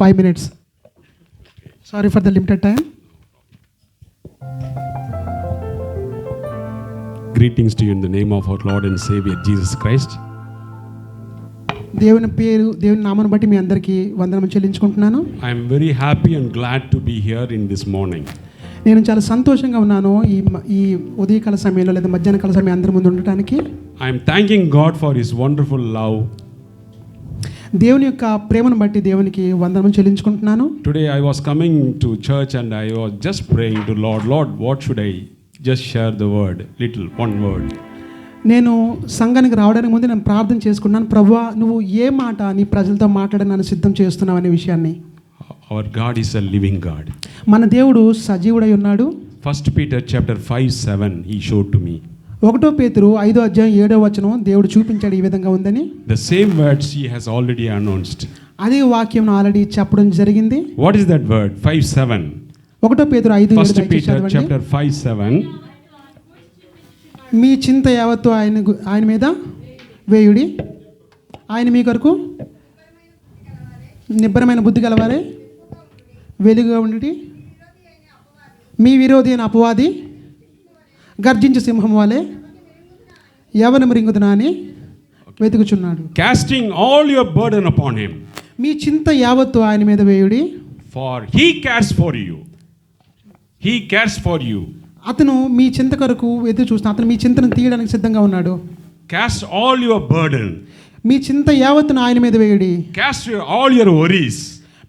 five minutes. Sorry for the limited time. Greetings to you in the name of our Lord and Savior Jesus Christ. దేవుని పేరు దేవుని నామాన్ని బట్టి మీ అందరికీ వందనం చెల్లించుకుంటున్నాను I am very happy and glad to be here in this morning. నేను చాలా సంతోషంగా ఉన్నాను ఈ ఈ ఉదయకాల సమయంలో లేదా మధ్యాహ్న కాల సమయం అందరి ముందు ఉండటానికి I am thanking God for His wonderful love. దేవుని యొక్క ప్రేమను బట్టి దేవునికి వందనం చెల్లించుకుంటున్నాను. Today I was coming to church and I was just praying to Lord Lord what should I just share the word little one word నేను సంఘానికి రావడానికి ముందు నేను ప్రార్థన చేసుకున్నాను. ప్రభు నువ్వు ఏ మాట అని ప్రజలతో మాట్లాడడానికి సిద్ధం చేస్తున్నావు? అనే విషయాన్ని. Our God is a living God మన దేవుడు సజీవుడై ఉన్నాడు. First Peter chapter five seven he show to me ఒకటో పేతురు ఐదో అధ్యాయం ఏడో వచనం దేవుడు చూపించాడు ఈ విధంగా ఉందని The same words he has already announced. అదే వాక్యం ఆల్రెడీ చెప్పడం జరిగింది What is that word? 5 7. ఒకటో పేతురు ఐదు Peter చదవండి. chapter 5 7. మీ చింత యావత్తు ఆయన ఆయన మీద వేయుడి ఆయన మీ కొరకు నిబ్బరమైన బుద్ధి గలవారే వెలుగుగా ఉండి మీ విరోధి అయిన అపవాది గర్జించు సింహం వాలే ఎవరిని మరింగుదునా అని వెతుకుచున్నాడు Casting all your burden upon him, మీ చింత యావత్తు ఆయన మీద వేయుడి for he cares for you. He cares for you. అతను మీ చింత కొరకు ఎదురు చూస్తున్న అతను మీ చింతను తీయడానికి సిద్ధంగా ఉన్నాడు Cast all your burden. మీ చింత యావత్తును ఆయన మీద వేయుడి your, all your worries.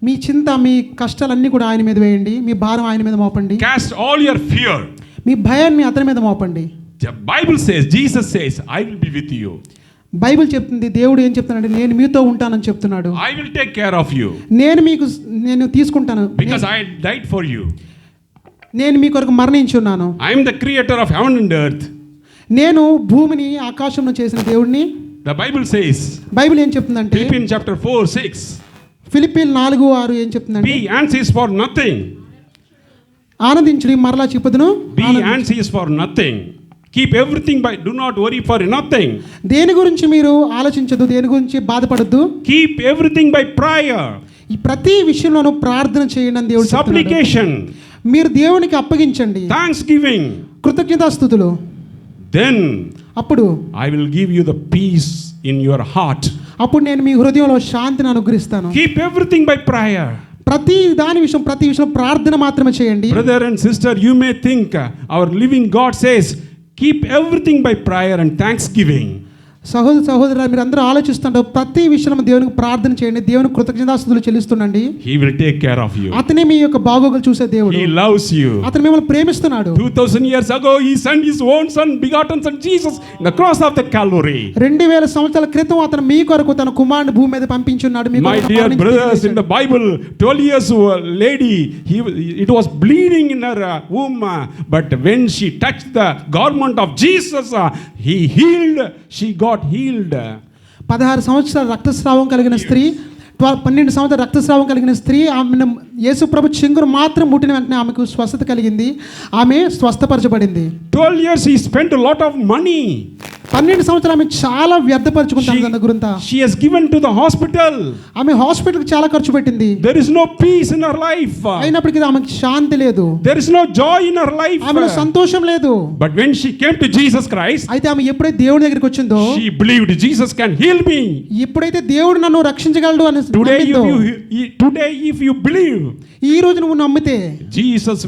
మీ చింత మీ కష్టాలన్నీ కూడా ఆయన మీద వేయండి మీ భారం ఆయన మీద మోపండి Cast all your fear. మీ భయాన్ని అతని మీద మోపండి. Bible says Jesus says I will be with you Bible చెప్తుంది దేవుడు ఏం చెప్తున్నాడు నేను మీతో ఉంటానని చెప్తున్నాడు. I will take care of you నేను మీకు నేను తీసుకుంటాను. Because I died for you నేను మీ కొరకు మరణించున్నాను I am the creator of heaven and earth నేను భూమిని ఆకాశంలో చేసిన దేవుడిని ద బైబిల్ సేస్ బైబిల్ ఏం చెప్తుందంటే ఫిలిప్పీన్ చాప్టర్ 4 6 ఫిలిప్పీన్ 4 6 ఏం చెప్తుందంటే హి ఆన్సర్స్ ఫర్ నథింగ్ ఆనందించుడి మరలా చెప్పుదును Be anxious for nothing. Keep everything by, do not worry for nothing. దేని గురించి మీరు ఆలోచించదు దేని గురించి బాధపడద్దు Keep everything by prayer, ఈ ప్రతి విషయంలోనూ ప్రార్థన చేయండి అని దేవుడు supplication, మీరు దేవునికి అప్పగించండి thanksgiving. కృతజ్ఞతాస్థుతులు Then అప్పుడు I will give you the peace in your heart. అప్పుడు నేను మీ హృదయంలో శాంతిని అనుగ్రహిస్తాను Keep everything by prayer. ప్రతి దాని విషయం ప్రతి విషయం ప్రార్థన మాత్రమే చేయండి. Brother and sister you may think our living God says keep everything by prayer and thanksgiving సహోదర సహోదరు మీరు అందరూ ఆలోచిస్తుంటే ప్రతి విషయంలో దేవునికి ప్రార్థన చేయండి. దేవుని కృతజ్ఞతాస్తులు చెల్లిస్తుండండి. He will take care of you అతనే మీ యొక్క బాగోగులు చూసే దేవుడు. హీ లవ్స్ యూ అతను మిమ్మల్ని ప్రేమిస్తున్నాడు. 2000 years ago he send his own son begotten son Jesus in the cross of the Calvary 2000 సంవత్సరాల క్రితం అతను మీ కొరకు తన కుమారుని భూమి మీద పంపించున్నాడు. మీ కొరకు my dear brothers in the Bible 12 years lady he it was bleeding in her womb but when she touched the garment of Jesus he healed she got healed. పదహారు సంవత్సరాల రక్తస్రావం కలిగిన స్త్రీ పన్నెండు సంవత్సరాల రక్తస్రావం కలిగిన స్త్రీ ఆమెను యేసు ప్రభు చెంగును మాత్రం ముట్టిన వెంటనే ఆమెకు స్వస్థత కలిగింది ఆమె స్వస్థపరచబడింది 12 years he spent a lot of money. పన్నెండు సంవత్సరాలు ఆమె చాలా వ్యర్థపరుచుకుంటాను తన గురింత She has given to the hospital. ఆమె హాస్పిటల్కి చాలా ఖర్చు పెట్టింది There is no peace in her life. అయినప్పటికీ ఆమెకి శాంతి లేదు There is no joy in her life. ఆమెలో సంతోషం లేదు But when she came to Jesus Christ, అయితే ఆమె ఎప్పుడైతే దేవుడి దగ్గరికి వచ్చిందో she believed Jesus can heal me. ఎప్పుడైతే దేవుడు నన్ను రక్షించగలడు అని you, today, if you believe, ఈ రోజు నువ్వు నమ్మితే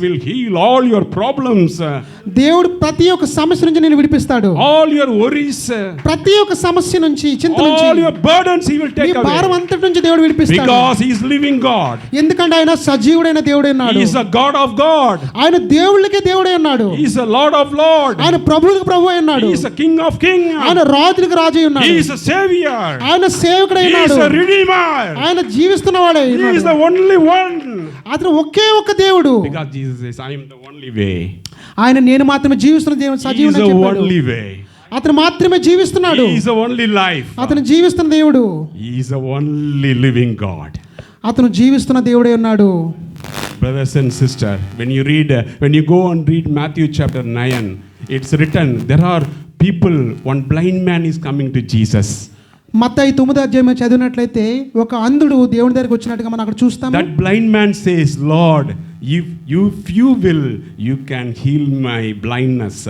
will heal all your problems, uh, దేవుడు ప్రతి ఒక్క సమస్య నుంచి నేను విడిపిస్తాడు all your worries, uh, ప్రతి ఒక్క సమస్య నుంచి చింత నుంచి all your burdens. He will me take భారం away అంతటి నుంచి దేవుడు విడిపిస్తాడు because He is living God. ఎందుకంటే ఆయన సజీవుడైన దేవుడే ఉన్నాడు He is a God of God. ఆయన దేవుళ్ళకే దేవుడే ఉన్నాడు He is a Lord of Lord. ఆయన ప్రభువులకు ప్రభు అయి ఉన్నాడు He is a King of King. ఆయన రాజులకు రాజు అయి ఉన్నాడు He is a Savior. ఆయన సేవకుడై He is ఉన్నాడు a Redeemer. ఆయన జీవిస్తున్నవాడే He ఉన్నాడు. is the only one. అతను ఒకే ఒక్క దేవుడు Because Jesus says, I am the only way. ఆయన నేను మాత్రమే జీవిస్తున్న దేవుడు సజీవుడు. అతను మాత్రమే జీవిస్తున్నాడు only life. అతను జీవిస్తున్న దేవుడు the only living God. అతను జీవిస్తున్న దేవుడే ఉన్నాడు and sisters, when you read, uh, when you go and read Matthew chapter 9, it's written, there are people, one blind man is coming to Jesus. మత్తయి తొమ్మిది అధ్యాయం చదివినట్లయితే ఒక అంధుడు దేవుని దగ్గరికి వచ్చినట్టుగా మనం అక్కడ చూస్తాం That blind man says, Lord, if you will you can heal my blindness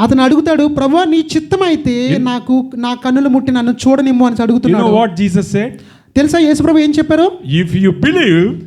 అతను అడుగుతాడు ప్రభు నీ చిత్తం అయితే నాకు నా కన్నులు ముట్టి నన్ను చూడనిమ్మో అని అడుగుతున్నాడు. వాట్ జీసస్ సెడ్ తెలుసా యేసు ప్రభు ఏం చెప్పారు? If you believe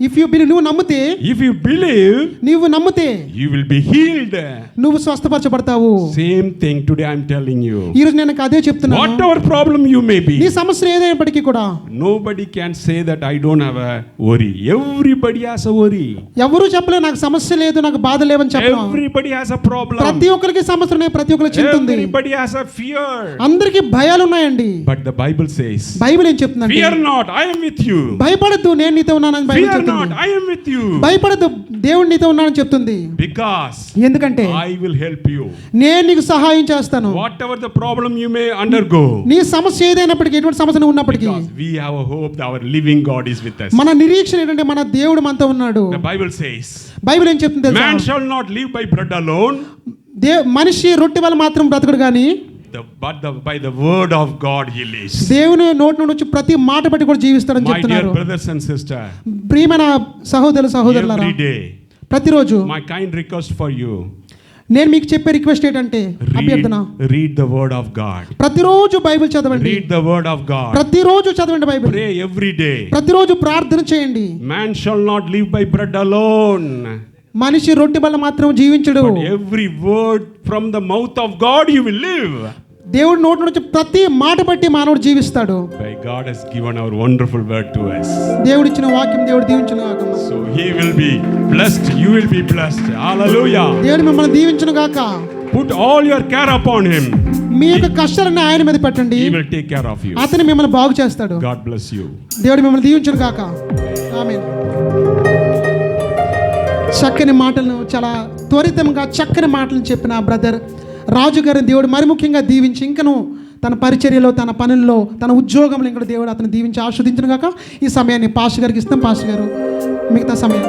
if you believe నువ్వు నమ్మితే if you believe, నీవు నమ్మితే you will be healed. నువ్వు స్వస్థపరచబడతావు Same thing today I'm telling you. ఈ రోజు నేను అదే చెప్తున్నాను Whatever problem you may నీ be, సమస్య ఏదైనప్పటికీ కూడా nobody can say that I don't have a worry. Everybody has a worry. ఎవరు చెప్పలే నాకు సమస్య లేదు నాకు బాధ లేవని చెప్పడం Everybody has a problem. ప్రతి ఒక్కరికి సమస్య ఉన్నాయి ప్రతి ఒక్కరికి చింత ఉంది Everybody has a fear. అందరికి భయాలు ఉన్నాయండి But the Bible says, Bible ఏం చెప్తుందండి Fear not, I am with you. భయపడద్దు నేను నీతో ఉన్నానని బైబిల్ భయపడదు దేవుడు నీతో ఉన్నాను చెప్తుంది. బికాస్ ఎందుకంటే ఐ విల్ హెల్ప్ యు నేను నీకు సహాయం చేస్తాను. Whatever the problem you may undergo నీ సమస్య ఏదైనప్పటికీ ఎటువంటి సమస్య ఉన్నప్పటికీ we have a hope that our living God is with us. మన నిరీక్షణ ఏంటంటే మన దేవుడు మనతో ఉన్నాడు. ద బైబిల్ సేస్ బైబిల్ ఏం చెప్తుంది man shall not live by bread alone they మనిషి రొట్టె వల్ల మాత్రం బ్రతకడు కానీ దేవుని నోటి నుండి ప్రతి మాట బట్టి కూడా జీవిస్తారని చెప్తున్నారు. బ్రదర్స్ అండ్ సిస్టర్ ప్రేమన సహోదరు సహోదరుల డే ప్రతిరోజు my kind request for you నేను మీకు చెప్పే రిక్వెస్ట్ ఏంటంటే అభ్యర్థన. Read the word of God ప్రతిరోజు బైబిల్ చదవండి. Read the word of God ప్రతిరోజు చదవండి బైబిల్. ప్రే ఎవ్రీ డే ప్రతిరోజు ప్రార్థన చేయండి. Man shall not live by bread alone మనిషి రొట్టి బల మాత్రం జీవించడు. Every word from the mouth of God you will live దేవుడు నోటి నుంచి ప్రతి మాట బట్టి మానవుడు జీవిస్తాడు. By God has given our wonderful word to us. దేవుడు ఇచ్చిన వాక్యం దేవుడు దీవించును గాక. So he will be blessed you will be blessed hallelujah దేవుడు మిమ్మల్ని దీవించును గాక. Put all your care upon him మీ యొక్క కష్టాలను ఆయన మీద పెట్టండి. He will take care of you అతను మిమ్మల్ని బాగు చేస్తాడు. గాడ్ బ్లెస్ యు దేవుడు మిమ్మల్ని దీవించును గాక. ఆమేన్ చక్కని మాటలను చాలా త్వరితంగా చక్కని మాటలను చెప్పిన బ్రదర్ రాజుగారిని దేవుడు మరి ముఖ్యంగా దీవించి ఇంకను తన పరిచర్యలో తన పనుల్లో తన ఉద్యోగంలో ఇంకా దేవుడు అతను దీవించి ఆస్వాదించిన కాక ఈ సమయాన్ని పాష గారికి ఇస్తాం. పాస్టర్ గారు మిగతా సమయం.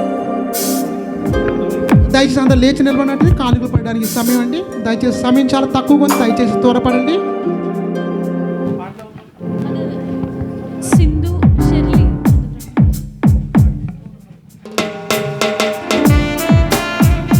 దయచేసి అందరూ లేచి నిలబడినట్టు కానుకలు పడడానికి ఈ సమయం అండి. దయచేసి సమయం చాలా తక్కువగా ఉంది. దయచేసి త్వరపడండి.